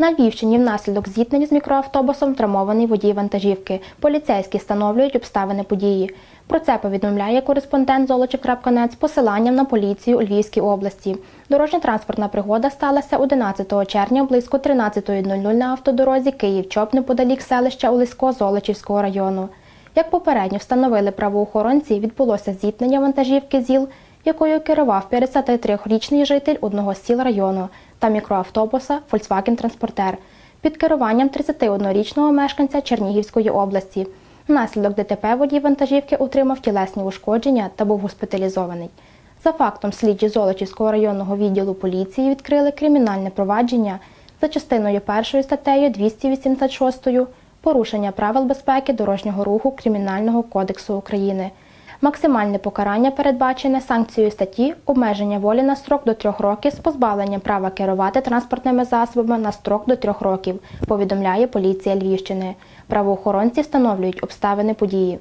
На Львівщині внаслідок зіткнення з мікроавтобусом травмований водій вантажівки. Поліцейські встановлюють обставини події. Про це повідомляє кореспондент Золочів.нет з посиланням на поліцію у Львівській області. Дорожньо-транспортна пригода сталася 11 червня близько 13.00 на автодорозі Київ-Чоп неподалік селища Олесько Золочівського району. Як попередньо встановили правоохоронці, відбулося зіткнення вантажівки ЗІЛ, якою керував 53-річний житель одного з сіл району та мікроавтобуса Volkswagen Транспортер під керуванням 31-річного мешканця Чернігівської області. Внаслідок ДТП водій вантажівки отримав тілесні ушкодження та був госпіталізований. За фактом слідчі Золочівського районного відділу поліції відкрили кримінальне провадження за частиною першою статтею 286 порушення правил безпеки дорожнього руху Кримінального кодексу України. Максимальне покарання передбачене санкцією статті обмеження волі на строк до трьох років з позбавленням права керувати транспортними засобами на строк до трьох років, повідомляє поліція Львівщини. Правоохоронці встановлюють обставини події.